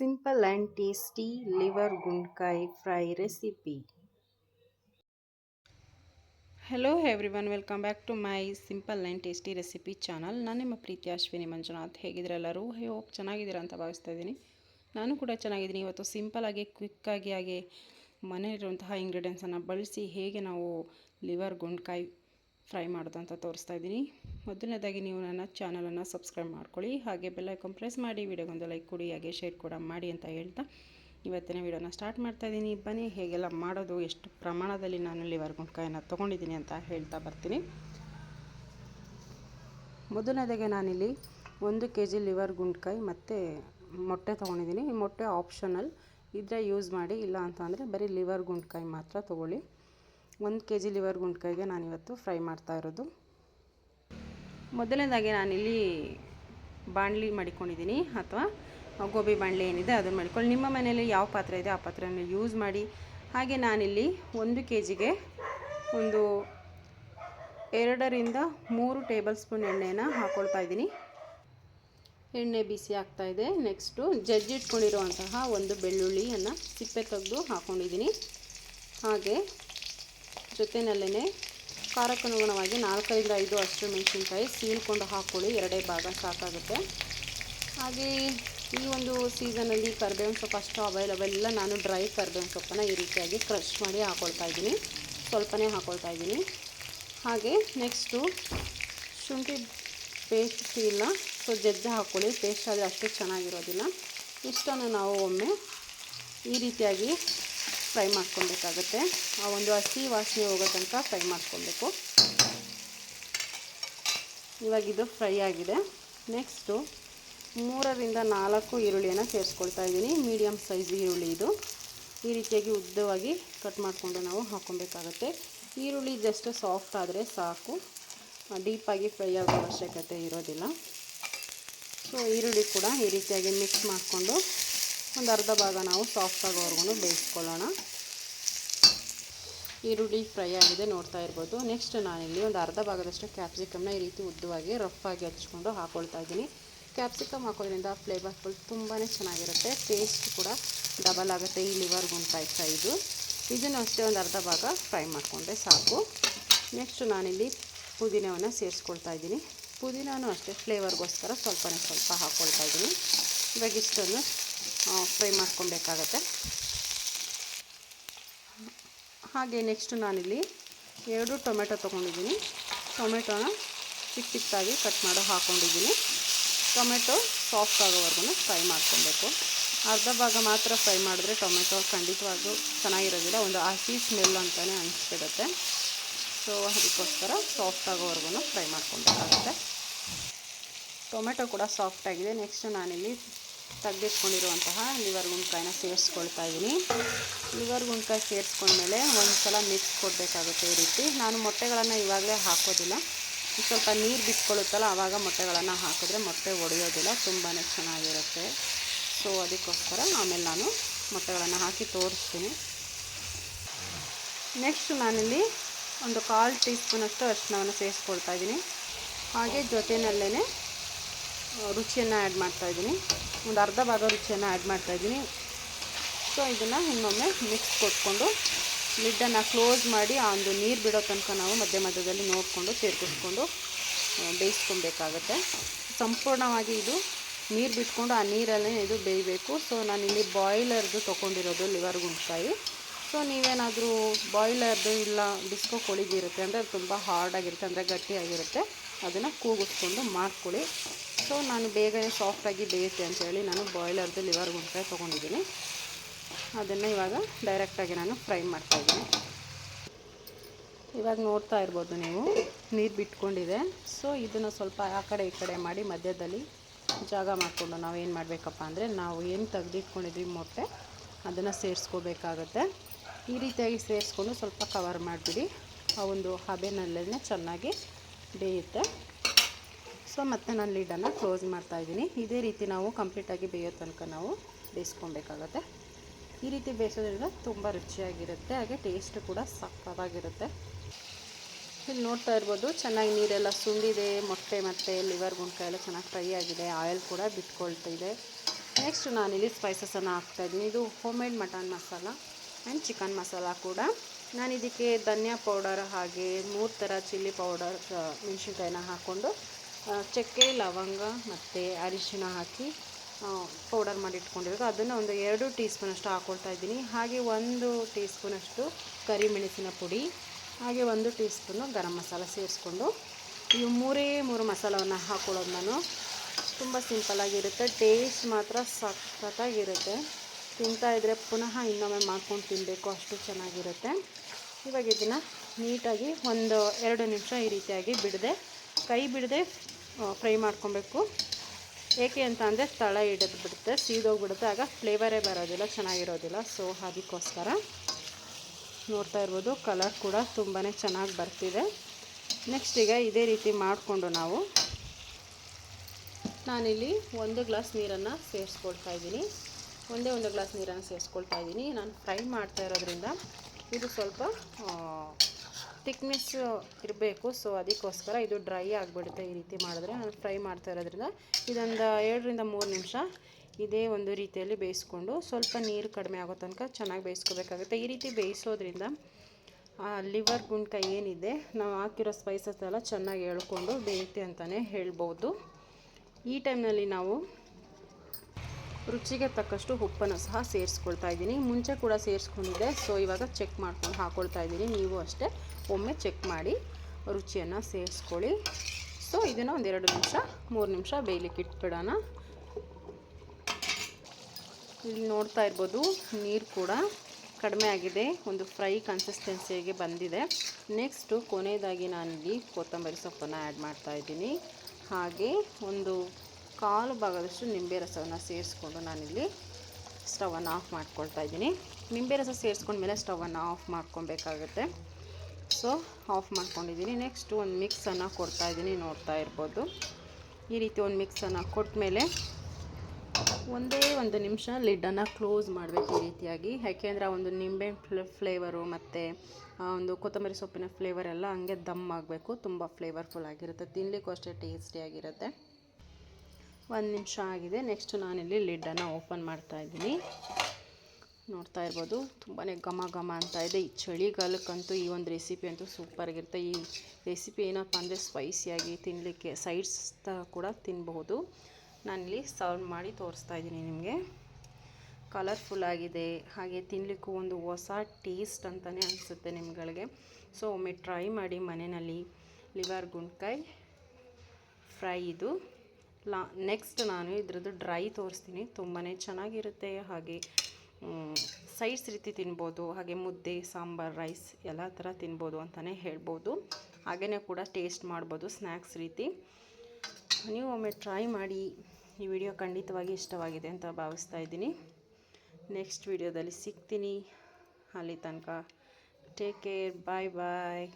Simple and tasty liver ಗುಂಡ್ಕಾಯಿ fry recipe. Hello everyone welcome back to my simple and tasty recipe channel ನಾನು ನಿಮ್ಮ ಪ್ರೀತಿ ಅಶ್ವಿನಿ ಮಂಜುನಾಥ್. ಹೇಗಿದ್ರೆ ಎಲ್ಲರೂ? Hope ಚೆನ್ನಾಗಿದ್ದೀರಾ ಅಂತ ಭಾವಿಸ್ತಾ ಇದ್ದೀನಿ. ನಾನು ಕೂಡ ಚೆನ್ನಾಗಿದ್ದೀನಿ. ಇವತ್ತು ಸಿಂಪಲಾಗಿ ಕ್ವಿಕ್ಕಾಗಿ ಹಾಗೆ ಮನೆಯಲ್ಲಿರುವಂತಹ ಇಂಗ್ರೀಡಿಯೆಂಟ್ಸನ್ನು ಬಳಸಿ ಹೇಗೆ ನಾವು ಲಿವರ್ ಗುಂಡ್ಕಾಯಿ ಫ್ರೈ ಮಾಡೋದು ಅಂತ ತೋರಿಸ್ತಾ ಇದ್ದೀನಿ. ಮೊದಲನೇದಾಗಿ ನೀವು ನನ್ನ ಚಾನಲನ್ನು ಸಬ್ಸ್ಕ್ರೈಬ್ ಮಾಡ್ಕೊಳ್ಳಿ. ಹಾಗೆ ಬೆಲ್ಲೈಕನ್ ಪ್ರೆಸ್ ಮಾಡಿ, ವಿಡಿಯೋಗೊಂದು ಲೈಕ್ ಕೊಡಿ, ಹಾಗೆ ಶೇರ್ ಕೂಡ ಮಾಡಿ ಅಂತ ಹೇಳ್ತಾ ಇವತ್ತಿನ ವಿಡಿಯೋನ ಸ್ಟಾರ್ಟ್ ಮಾಡ್ತಾ ಇದ್ದೀನಿ. ಬನ್ನಿ, ಹೇಗೆಲ್ಲ ಮಾಡೋದು, ಎಷ್ಟು ಪ್ರಮಾಣದಲ್ಲಿ ನಾನು ಲಿವರ್ ಗುಂಡ್ಕಾಯನ್ನು ತೊಗೊಂಡಿದ್ದೀನಿ ಅಂತ ಹೇಳ್ತಾ ಬರ್ತೀನಿ. ಮೊದಲನೇದಾಗೆ ನಾನಿಲ್ಲಿ ಒಂದು ಕೆ ಜಿ ಲಿವರ್ ಗುಂಡ್ಕಾಯಿ ಮತ್ತು ಮೊಟ್ಟೆ ತೊಗೊಂಡಿದ್ದೀನಿ. ಮೊಟ್ಟೆ ಆಪ್ಷನಲ್. ಇದ್ರೆ ಯೂಸ್ ಮಾಡಿ, ಇಲ್ಲ ಅಂತ ಅಂದರೆ ಬರೀ ಲಿವರ್ ಗುಂಡ್ಕಾಯಿ ಮಾತ್ರ ತೊಗೊಳ್ಳಿ. ಒಂದು ಕೆ ಜಿ ಲಿವರ್ ಗುಂಡ್ಕಾಯಿಗೆ ನಾನಿವತ್ತು ಫ್ರೈ ಮಾಡ್ತಾ ಇರೋದು. ಮೊದಲನೇದಾಗಿ ನಾನಿಲ್ಲಿ ಬಾಣಲಿ ಮಾಡಿಕೊಂಡಿದ್ದೀನಿ ಅಥವಾ ಗೋಬಿ ಬಾಣಲಿ ಏನಿದೆ ಅದನ್ನು ಮಾಡಿಕೊಳ್ಳಿ. ನಿಮ್ಮ ಮನೆಯಲ್ಲಿ ಯಾವ ಪಾತ್ರೆ ಇದೆ ಆ ಪಾತ್ರೆಯನ್ನು ಯೂಸ್ ಮಾಡಿ. ಹಾಗೆ ನಾನಿಲ್ಲಿ ಒಂದು ಕೆ ಜಿಗೆ ಒಂದು ಎರಡರಿಂದ ಮೂರು ಟೇಬಲ್ ಸ್ಪೂನ್ ಎಣ್ಣೆನ ಹಾಕ್ಕೊಳ್ತಾ ಇದ್ದೀನಿ. ಎಣ್ಣೆ ಬಿಸಿ ಆಗ್ತಾ ಇದೆ. ನೆಕ್ಸ್ಟು ಜಜ್ಜಿಟ್ಕೊಂಡಿರುವಂತಹ ಒಂದು ಬೆಳ್ಳುಳ್ಳಿಯನ್ನು ಸಿಪ್ಪೆ ತೆಗೆದು ಹಾಕ್ಕೊಂಡಿದ್ದೀನಿ ಹಾಗೆ ಜೊತೆಯಲ್ಲೇ ಖಾರಕ್ಕನುಗುಣವಾಗಿ ನಾಲ್ಕರಿಂದ ಐದು ಅಷ್ಟು ಮೆಣಸಿನ್ಕಾಯಿ ಸೀಳ್ಕೊಂಡು ಹಾಕ್ಕೊಳ್ಳಿ, ಎರಡೇ ಭಾಗ ಸಾಕಾಗುತ್ತೆ. ಹಾಗೆ ಈ ಒಂದು ಸೀಸನಲ್ಲಿ ಕರ್ಬೇವಿನ ಸೊಪ್ಪು ಅಷ್ಟು ಅವೈಲಬಲ್ ಇಲ್ಲ. ನಾನು ಡ್ರೈ ಕರ್ಬೇವಿನ ಸೊಪ್ಪನ್ನು ಈ ರೀತಿಯಾಗಿ ಕ್ರಶ್ ಮಾಡಿ ಹಾಕ್ಕೊಳ್ತಾ ಇದ್ದೀನಿ. ಸ್ವಲ್ಪನೇ ಹಾಕೊಳ್ತಾ ಇದ್ದೀನಿ. ಹಾಗೆ ನೆಕ್ಸ್ಟು ಶುಂಠಿ ಪೇಸ್ಟ್ ಇಲ್ಲ. ಸೊ ಜಜ್ಜ ಹಾಕ್ಕೊಳ್ಳಿ. ಪೇಸ್ಟ್ ಆದರೆ ಅಷ್ಟು ಚೆನ್ನಾಗಿರೋದಿಲ್ಲ. ಇಷ್ಟನ್ನು ನಾವು ಒಮ್ಮೆ ಈ ರೀತಿಯಾಗಿ ಫ್ರೈ ಮಾಡ್ಕೊಳ್ಬೇಕಾಗತ್ತೆ. ಆ ಒಂದು ಹಸಿ ವಾಸನೆ ಹೋಗೋ ತನಕ ಫ್ರೈ ಮಾಡ್ಕೊಳ್ಬೇಕು. ಇವಾಗ ಇದು ಫ್ರೈ ಆಗಿದೆ. ನೆಕ್ಸ್ಟು ಮೂರರಿಂದ ನಾಲ್ಕು ಈರುಳ್ಳಿಯನ್ನು ಸೇರಿಸ್ಕೊಳ್ತಾ ಇದ್ದೀನಿ. ಮೀಡಿಯಮ್ ಸೈಜ್ ಈರುಳ್ಳಿ ಇದು. ಈ ರೀತಿಯಾಗಿ ಉದ್ದವಾಗಿ ಕಟ್ ಮಾಡಿಕೊಂಡು ನಾವು ಹಾಕ್ಕೊಬೇಕಾಗತ್ತೆ ಈರುಳ್ಳಿ ಜಸ್ಟ್ ಸಾಫ್ಟ್ ಆದರೆ ಸಾಕು. ಡೀಪಾಗಿ ಫ್ರೈ ಆಗೋ ಅವಶ್ಯಕತೆ ಇರೋದಿಲ್ಲ. ಸೊ ಈರುಳ್ಳಿ ಕೂಡ ಈ ರೀತಿಯಾಗಿ ಮಿಕ್ಸ್ ಮಾಡಿಕೊಂಡು ಒಂದು ಅರ್ಧ ಭಾಗ ನಾವು ಸಾಫ್ಟ್ ಆಗೋವರೆಗೂ ಬೇಯಿಸ್ಕೊಳ್ಳೋಣ. ಈರುಳ್ಳಿ ಫ್ರೈ ಆಗಿದೆ, ನೋಡ್ತಾ ಇರ್ಬೋದು. ನೆಕ್ಸ್ಟ್ ನಾನಿಲ್ಲಿ ಒಂದು ಅರ್ಧ ಭಾಗದಷ್ಟು ಕ್ಯಾಪ್ಸಿಕಮ್ನ ಈ ರೀತಿ ಉದ್ದವಾಗಿ ರಫ್ ಆಗಿ ಹಚ್ಕೊಂಡು ಹಾಕೊಳ್ತಾ ಇದ್ದೀನಿ. ಕ್ಯಾಪ್ಸಿಕಮ್ ಹಾಕೋದ್ರಿಂದ ಫ್ಲೇವರ್ಫುಲ್ ತುಂಬಾ ಚೆನ್ನಾಗಿರುತ್ತೆ. ಟೇಸ್ಟ್ ಕೂಡ ಡಬಲ್ ಆಗುತ್ತೆ. ಈ ಲಿವರ್ ಗುಂಟಾಯ್ತಾ ಇದು. ಇದನ್ನು ಅಷ್ಟೇ ಒಂದು ಅರ್ಧ ಭಾಗ ಫ್ರೈ ಮಾಡಿಕೊಂಡೆ ಸಾಕು. ನೆಕ್ಸ್ಟ್ ನಾನಿಲ್ಲಿ ಪುದೀನವನ್ನು ಸೇರಿಸ್ಕೊಳ್ತಾ ಇದ್ದೀನಿ. ಪುದೀನೂ ಅಷ್ಟೇ ಫ್ಲೇವರ್ಗೋಸ್ಕರ ಸ್ವಲ್ಪನೇ ಸ್ವಲ್ಪ ಹಾಕ್ಕೊಳ್ತಾ ಇದ್ದೀನಿ. ಇವಾಗ ಇಷ್ಟನ್ನು ಫ್ರೈ ಮಾಡ್ಕೊಬೇಕಾಗತ್ತೆ ಹಾಗೆ ನೆಕ್ಸ್ಟ್ ನಾನಿಲ್ಲಿ ಎರಡು ಟೊಮೆಟೊ ತೊಗೊಂಡಿದ್ದೀನಿ. ಟೊಮೆಟೊನ ಚಿಕ್ಕ ಚಿಕ್ಕದಾಗಿ ಕಟ್ ಮಾಡೋ ಹಾಕ್ಕೊಂಡಿದ್ದೀನಿ ಟೊಮೆಟೊ ಸಾಫ್ಟ್ ಆಗೋವರೆಗೂ ಫ್ರೈ ಮಾಡ್ಕೊಬೇಕು. ಅರ್ಧ ಭಾಗ ಮಾತ್ರ ಫ್ರೈ ಮಾಡಿದ್ರೆ ಟೊಮೆಟೊ ಖಂಡಿತವಾಗೂ ಚೆನ್ನಾಗಿರೋದಿಲ್ಲ. ಒಂದು ಹಸಿ ಸ್ಮೆಲ್ ಅಂತಲೇ ಅನಿಸ್ಬಿಡುತ್ತೆ ಸೊ ಅದಕ್ಕೋಸ್ಕರ ಸಾಫ್ಟ್ ಆಗೋವರೆಗೂ ಫ್ರೈ ಮಾಡ್ಕೊಬೇಕಾಗುತ್ತೆ. ಟೊಮೆಟೊ ಕೂಡ ಸಾಫ್ಟ್ ಆಗಿದೆ. ನೆಕ್ಸ್ಟ್ ನಾನಿಲ್ಲಿ ತೆಗೆದಿಟ್ಕೊಂಡಿರುವಂತಹ ಲಿವರ್ ಗುಂಡ್ಕಾಯಿನ ಸೇರಿಸ್ಕೊಳ್ತಾ ಇದ್ದೀನಿ. ಲಿವರ್ ಗುಂಡ್ಕಾಯಿ ಸೇರಿಸ್ಕೊಂಡ್ಮೇಲೆ ಒಂದು ಸಲ ಮಿಕ್ಸ್ ಕೊಡಬೇಕಾಗುತ್ತೆ ಈ ರೀತಿ. ನಾನು ಮೊಟ್ಟೆಗಳನ್ನು ಇವಾಗಲೇ ಹಾಕೋದಿಲ್ಲ. ಸ್ವಲ್ಪ ನೀರು ಬಿಸ್ಕೊಳ್ಳುತ್ತಲ್ಲ ಆವಾಗ ಮೊಟ್ಟೆಗಳನ್ನು ಹಾಕಿದ್ರೆ ಮೊಟ್ಟೆ ಒಡೆಯೋದಿಲ್ಲ ತುಂಬಾ ಚೆನ್ನಾಗಿರುತ್ತೆ. ಸೊ ಅದಕ್ಕೋಸ್ಕರ ಆಮೇಲೆ ನಾನು ಮೊಟ್ಟೆಗಳನ್ನು ಹಾಕಿ ತೋರಿಸ್ತೀನಿ. ನೆಕ್ಸ್ಟ್ ನಾನಿಲ್ಲಿ ಒಂದು ಕಾಲು ಟೀ ಸ್ಪೂನಷ್ಟು ಅರಿಶಿನವನ್ನು ಸೇರಿಸ್ಕೊಳ್ತಾ ಇದ್ದೀನಿ. ಹಾಗೆ ಜೊತೆಯಲ್ಲೇ ರುಚಿಯನ್ನು ಆ್ಯಡ್ ಮಾಡ್ತಾಯಿದ್ದೀನಿ ಒಂದು ಅರ್ಧ ಭಾಗ ರುಚಿಯನ್ನು ಆ್ಯಡ್ ಮಾಡ್ತಾಯಿದ್ದೀನಿ ಸೊ ಇದನ್ನು ಇನ್ನೊಮ್ಮೆ ಮಿಕ್ಸ್ ಕೊಟ್ಕೊಂಡು ಲಿಡ್ಡನ್ನು ಕ್ಲೋಸ್ ಮಾಡಿ ಆ ಒಂದು ನೀರು ಬಿಡೋ ತನಕ ನಾವು ಮಧ್ಯ ಮಧ್ಯದಲ್ಲಿ ನೋಡಿಕೊಂಡು ತಿರ್ಗಿಸ್ಕೊಂಡು ಬೇಯಿಸ್ಕೊಬೇಕಾಗತ್ತೆ. ಸಂಪೂರ್ಣವಾಗಿ ಇದು ನೀರು ಬಿಟ್ಕೊಂಡು ಆ ನೀರಲ್ಲೇ ಇದು ಬೇಯಬೇಕು. ಸೊ ನಾನಿಲ್ಲಿ ಬಾಯ್ಲರ್ದು ತೊಗೊಂಡಿರೋದು ಲಿವರ್ ಗುಂಡ್ಕಾಯಿ. ಸೊ ನೀವೇನಾದರೂ ಬಾಯ್ಲರ್ದು ಇಲ್ಲ ಡಿಸ್ಕೋ ಇರುತ್ತೆ ಅಂದರೆ ಅದು ತುಂಬ ಹಾರ್ಡಾಗಿರುತ್ತೆ ಅಂದರೆ ಗಟ್ಟಿಯಾಗಿರುತ್ತೆ. ಅದನ್ನು ಕೂಗಿಸ್ಕೊಂಡು ಮಾಡ್ಕೊಳ್ಳಿ. ಸೊ ನಾನು ಬೇಗನೆ ಸಾಫ್ಟಾಗಿ ಬೇಯುತ್ತೆ ಅಂಥೇಳಿ ನಾನು ಬಾಯ್ಲರ್ದು ಲಿವರ್ ಗುಂಡ್ಕಾಯಿ ತೊಗೊಂಡಿದ್ದೀನಿ. ಅದನ್ನು ಇವಾಗ ಡೈರೆಕ್ಟಾಗಿ ನಾನು ಫ್ರೈ ಮಾಡ್ತಾಯಿದ್ದೀನಿ ಇವಾಗ ನೋಡ್ತಾ ಇರ್ಬೋದು ನೀವು, ನೀರು ಬಿಟ್ಕೊಂಡಿದೆ. ಸೊ ಇದನ್ನು ಸ್ವಲ್ಪ ಆ ಕಡೆ ಈ ಕಡೆ ಮಾಡಿ ಮಧ್ಯದಲ್ಲಿ ಜಾಗ ಮಾಡಿಕೊಂಡು ನಾವು ಏನು ಮಾಡಬೇಕಪ್ಪ ಅಂದರೆ ನಾವು ಏನು ತೆಗೆದಿಟ್ಕೊಂಡಿದ್ವಿ ಮೊಟ್ಟೆ, ಅದನ್ನು ಸೇರಿಸ್ಕೋಬೇಕಾಗತ್ತೆ. ಈ ರೀತಿಯಾಗಿ ಸೇರಿಸ್ಕೊಂಡು ಸ್ವಲ್ಪ ಕವರ್ ಮಾಡಿಬಿಡಿ. ಆ ಒಂದು ಹಬೆನಲ್ಲೇ ಚೆನ್ನಾಗಿ ಬೇಯುತ್ತೆ. ಸೊ ಮತ್ತೆ ನಾನು ಲಿಡನ್ನು ಕ್ಲೋಸ್ ಮಾಡ್ತಾಯಿದ್ದೀನಿ ಇದೇ ರೀತಿ ನಾವು ಕಂಪ್ಲೀಟಾಗಿ ಬೇಯೋ ತನಕ ನಾವು ಬೇಯಿಸ್ಕೊಬೇಕಾಗತ್ತೆ ಈ ರೀತಿ ಬೇಯಿಸೋದ್ರಿಂದ ತುಂಬ ರುಚಿಯಾಗಿರುತ್ತೆ. ಹಾಗೆ ಟೇಸ್ಟ್ ಕೂಡ ಸಕ್ಕತ್ತಾಗಿರುತ್ತೆ. ಇಲ್ಲಿ ನೋಡ್ತಾ ಇರ್ಬೋದು, ಚೆನ್ನಾಗಿ ನೀರೆಲ್ಲ ಸುಂಡಿದೆ ಮೊಟ್ಟೆ ಮತ್ತು ಲಿವರ್ ಗುಂಡ್ಕಾಯಿ ಎಲ್ಲ ಚೆನ್ನಾಗಿ ಫ್ರೈ ಆಗಿದೆ. ಆಯಿಲ್ ಕೂಡ ಬಿಟ್ಕೊಳ್ತಿದೆ ನೆಕ್ಸ್ಟ್ ನಾನಿಲ್ಲಿ ಸ್ಪೈಸಸನ್ನು ಹಾಕ್ತಾಯಿದ್ದೀನಿ ಇದು home made mutton masala and chicken masala ಕೂಡ. ನಾನು ಇದಕ್ಕೆ ಧನಿಯಾ ಪೌಡರ್ ಹಾಗೆ ಮೂರು ಥರ ಚಿಲ್ಲಿ ಪೌಡರ್ ಮೆಣಸಿನ್ಕಾಯಿನ ಹಾಕ್ಕೊಂಡು ಚಕ್ಕೆ, ಲವಂಗ ಮತ್ತು ಅರಿಶಿಣ ಹಾಕಿ ಪೌಡರ್ ಮಾಡಿ ಇಟ್ಕೊಂಡಿರೋದು. ಅದನ್ನು ಒಂದು ಎರಡು ಟೀ ಸ್ಪೂನಷ್ಟು ಹಾಕ್ಕೊಳ್ತಾ ಇದ್ದೀನಿ. ಹಾಗೆ ಒಂದು ಟೀ ಸ್ಪೂನಷ್ಟು ಕರಿಮೆಣಸಿನ ಪುಡಿ, ಹಾಗೆ ಒಂದು ಟೀ ಸ್ಪೂನು ಗರಂ ಮಸಾಲ ಸೇರಿಸ್ಕೊಂಡು, ಇವು ಮೂರೇ ಮೂರು ಮಸಾಲವನ್ನು ಹಾಕ್ಕೊಳ್ಳೋದು ನಾನು. ತುಂಬ ಸಿಂಪಲ್ಲಾಗಿರುತ್ತೆ. ಟೇಸ್ಟ್ ಮಾತ್ರ ಸಖತ್ತಾಗಿರುತ್ತೆ. ತಿಂತಾ ಇದ್ದರೆ ಪುನಃ ಇನ್ನೊಮ್ಮೆ ಮಾಡ್ಕೊಂಡು ತಿನ್ನಬೇಕು ಅಷ್ಟು ಚೆನ್ನಾಗಿರುತ್ತೆ. ಇವಾಗ ಇದನ್ನು ನೀಟಾಗಿ ಒಂದು ಎರಡು ನಿಮಿಷ ಈ ರೀತಿಯಾಗಿ ಬಿಡದೆ, ಕೈ ಬಿಡದೆ ಫ್ರೈ ಮಾಡ್ಕೊಬೇಕು. ಏಕೆ ಅಂತ ಅಂದರೆ ತಳ ಹಿಡಿದು ಬಿಡುತ್ತೆ, ಸೀದೋಗ್ಬಿಡುತ್ತೆ. ಆಗ ಫ್ಲೇವರೇ ಬರೋದಿಲ್ಲ, ಚೆನ್ನಾಗಿರೋದಿಲ್ಲ. ಸೊ ಅದಕ್ಕೋಸ್ಕರ ನೋಡ್ತಾ ಇರ್ಬೋದು ಕಲರ್ ಕೂಡ ತುಂಬಾ ಚೆನ್ನಾಗಿ ಬರ್ತಿದೆ. ನೆಕ್ಸ್ಟ್ ಈಗ ಇದೇ ರೀತಿ ಮಾಡಿಕೊಂಡು ನಾವು ನಾನಿಲ್ಲಿ ಒಂದು ಗ್ಲಾಸ್ ನೀರನ್ನು ಸೇರಿಸ್ಕೊಳ್ತಾ ಇದ್ದೀನಿ. ಒಂದೇ ಒಂದು ಗ್ಲಾಸ್ ನೀರನ್ನು ಸೇರಿಸ್ಕೊಳ್ತಾ ಇದ್ದೀನಿ. ನಾನು ಫ್ರೈ ಮಾಡ್ತಾ ಇರೋದ್ರಿಂದ ಇದು ಸ್ವಲ್ಪ ಥಿಕ್ನೆಸ್ ಇರಬೇಕು. ಸೊ ಅದಕ್ಕೋಸ್ಕರ ಇದು ಡ್ರೈ ಆಗಿಬಿಡುತ್ತೆ ಈ ರೀತಿ ಮಾಡಿದ್ರೆ. ನಾನು ಫ್ರೈ ಮಾಡ್ತಾ ಇರೋದ್ರಿಂದ ಇದೊಂದು ಎರಡರಿಂದ ಮೂರು ನಿಮಿಷ ಇದೇ ಒಂದು ರೀತಿಯಲ್ಲಿ ಬೇಯಿಸ್ಕೊಂಡು ಸ್ವಲ್ಪ ನೀರು ಕಡಿಮೆ ಆಗೋ ತನಕ ಚೆನ್ನಾಗಿ ಬೇಯಿಸ್ಕೋಬೇಕಾಗುತ್ತೆ. ಈ ರೀತಿ ಬೇಯಿಸೋದ್ರಿಂದ ಲಿವರ್ ಗುಂಡ್ಕಾಯಿ ಏನಿದೆ, ನಾವು ಹಾಕಿರೋ ಸ್ಪೈಸಸ್ ಎಲ್ಲ ಚೆನ್ನಾಗಿ ಹೇಳ್ಕೊಂಡು ಬೇಯುತ್ತೆ ಅಂತಲೇ ಹೇಳ್ಬೋದು. ಈ ಟೈಮ್ನಲ್ಲಿ ನಾವು ರುಚಿಗೆ ತಕ್ಕಷ್ಟು ಉಪ್ಪನ್ನು ಸಹ ಸೇರಿಸ್ಕೊಳ್ತಾ ಇದ್ದೀನಿ. ಮುಂಚೆ ಕೂಡ ಸೇರಿಸ್ಕೊಂಡಿದ್ದೆ. ಸೊ ಇವಾಗ ಚೆಕ್ ಮಾಡ್ಕೊಂಡು ಹಾಕ್ಕೊಳ್ತಾ ಇದ್ದೀನಿ. ನೀವು ಅಷ್ಟೇ ಒಮ್ಮೆ ಚೆಕ್ ಮಾಡಿ ರುಚಿಯನ್ನು ಸೇರಿಸ್ಕೊಳ್ಳಿ. ಸೊ ಇದನ್ನು ಒಂದೆರಡು ನಿಮಿಷ, ಮೂರು ನಿಮಿಷ ಬೇಯಲಿಕ್ಕೆ ಇಟ್ಬಿಡೋಣ. ಇಲ್ಲಿ ನೋಡ್ತಾ ಇರ್ಬೋದು, ನೀರು ಕೂಡ ಕಡಿಮೆ ಆಗಿದೆ. ಒಂದು ಫ್ರೈ ಕನ್ಸಿಸ್ಟೆನ್ಸಿಗೆ ಬಂದಿದೆ. ನೆಕ್ಸ್ಟು ಕೊನೆಯದಾಗಿ ನಾನಿಲ್ಲಿ ಕೊತ್ತಂಬರಿ ಸೊಪ್ಪನ್ನು ಆ್ಯಡ್ ಮಾಡ್ತಾ ಇದ್ದೀನಿ. ಹಾಗೆ ಒಂದು ಕಾಲು ಭಾಗದಷ್ಟು ನಿಂಬೆ ರಸವನ್ನು ಸೇರಿಸ್ಕೊಂಡು ನಾನಿಲ್ಲಿ ಸ್ಟವನ್ನು ಆಫ್ ಮಾಡ್ಕೊಳ್ತಾ ಇದ್ದೀನಿ. ನಿಂಬೆ ರಸ ಸೇರಿಸ್ಕೊಂಡ್ಮೇಲೆ ಸ್ಟವನ್ನು ಆಫ್ ಮಾಡ್ಕೊಬೇಕಾಗುತ್ತೆ. ಸೊ, ಆಫ್ ಮಾಡ್ಕೊಂಡಿದ್ದೀನಿ. ನೆಕ್ಸ್ಟು ಒಂದು ಮಿಕ್ಸನ್ನು ಕೊಡ್ತಾ ಇದ್ದೀನಿ ನೋಡ್ತಾ ಇರ್ಬೋದು. ಈ ರೀತಿ ಒಂದು ಮಿಕ್ಸನ್ನು ಕೊಟ್ಟಮೇಲೆ ಒಂದೇ ಒಂದು ನಿಮಿಷ ಲಿಡ್ಡನ್ನು ಕ್ಲೋಸ್ ಮಾಡಬೇಕು ಈ ರೀತಿಯಾಗಿ. ಯಾಕೆಂದರೆ ಆ ಒಂದು ನಿಂಬೆ ಫ್ಲೇ, ಫ್ಲೇವರು ಮತ್ತು ಆ ಒಂದು ಕೊತ್ತಂಬರಿ ಸೊಪ್ಪಿನ ಫ್ಲೇವರ್ ಎಲ್ಲ ಹಂಗೆ ದಮ್ ಆಗಬೇಕು. ತುಂಬ ಫ್ಲೇವರ್ಫುಲ್ ಆಗಿರುತ್ತೆ. ತಿನ್ನಲಿಕ್ಕೂ ಅಷ್ಟೇ ಟೇಸ್ಟಿಯಾಗಿರುತ್ತೆ ಒಂದು ನಿಮಿಷ ಆಗಿದೆ. ನೆಕ್ಸ್ಟ್ ನಾನಿಲ್ಲಿ ಲಿಡ್ಡನ್ನು ಓಪನ್ ಮಾಡ್ತಾ ಇದ್ದೀನಿ. ನೋಡ್ತಾ ಇರ್ಬೋದು ತುಂಬಾ ಘಮ ಘಮ ಅಂತ ಇದೆ. ಈ ಚಳಿಗಾಲಕ್ಕಂತೂ ಈ ಒಂದು ರೆಸಿಪಿ ಅಂತೂ ಸೂಪರಾಗಿರುತ್ತೆ ಈ ರೆಸಿಪಿ ಏನಪ್ಪ ಅಂದರೆ ಸ್ಪೈಸಿಯಾಗಿ ತಿನ್ನಲಿಕ್ಕೆ ಸೈಡ್ಸ್ ಕೂಡ ತಿನ್ನಬಹುದು ನಾನಿಲ್ಲಿ ಸರ್ವ್ ಮಾಡಿ ತೋರಿಸ್ತಾ ಇದ್ದೀನಿ ನಿಮಗೆ. ಕಲರ್ಫುಲ್ ಆಗಿದೆ. ಹಾಗೆ ತಿನ್ನಲಿಕ್ಕೂ ಒಂದು ಹೊಸ ಟೇಸ್ಟ್ ಅಂತಲೇ ಅನಿಸುತ್ತೆ ನಿಮ್ಗಳಿಗೆ. ಸೊ ಒಮ್ಮೆ ಟ್ರೈ ಮಾಡಿ ಮನೆಯಲ್ಲಿ. ಲಿವರ್ ಗುಂಡ್ಕಾಯಿ ಫ್ರೈ ಇದು. ಲಾ ನೆಕ್ಸ್ಟ್ ನಾನು ಇದ್ರದ್ದು ಡ್ರೈ ತೋರಿಸ್ತೀನಿ. ತುಂಬಾ ಚೆನ್ನಾಗಿರುತ್ತೆ. ಹಾಗೆ ಸೈಡ್ಸ್ ರೀತಿ ತಿನ್ಬೋದು. ಹಾಗೆ ಮುದ್ದೆ, ಸಾಂಬಾರ್ ರೈಸ್ ಎಲ್ಲ ಥರ ತಿನ್ಬೋದು ಅಂತಲೇ ಹೇಳ್ಬೋದು. ಹಾಗೆಯೇ ಕೂಡ ಟೇಸ್ಟ್ ಮಾಡ್ಬೋದು ಸ್ನ್ಯಾಕ್ಸ್ ರೀತಿ. ನೀವು ಒಮ್ಮೆ ಟ್ರೈ ಮಾಡಿ. ಈ ವಿಡಿಯೋ ಖಂಡಿತವಾಗಿ ಇಷ್ಟವಾಗಿದೆ ಅಂತ ಭಾವಿಸ್ತಾ ಇದ್ದೀನಿ. ನೆಕ್ಸ್ಟ್ ವಿಡಿಯೋದಲ್ಲಿ ಸಿಗ್ತೀನಿ. ಅಲ್ಲಿ ತನಕ ಟೇಕ್ ಕೇರ್ ಬಾಯ್ ಬಾಯ್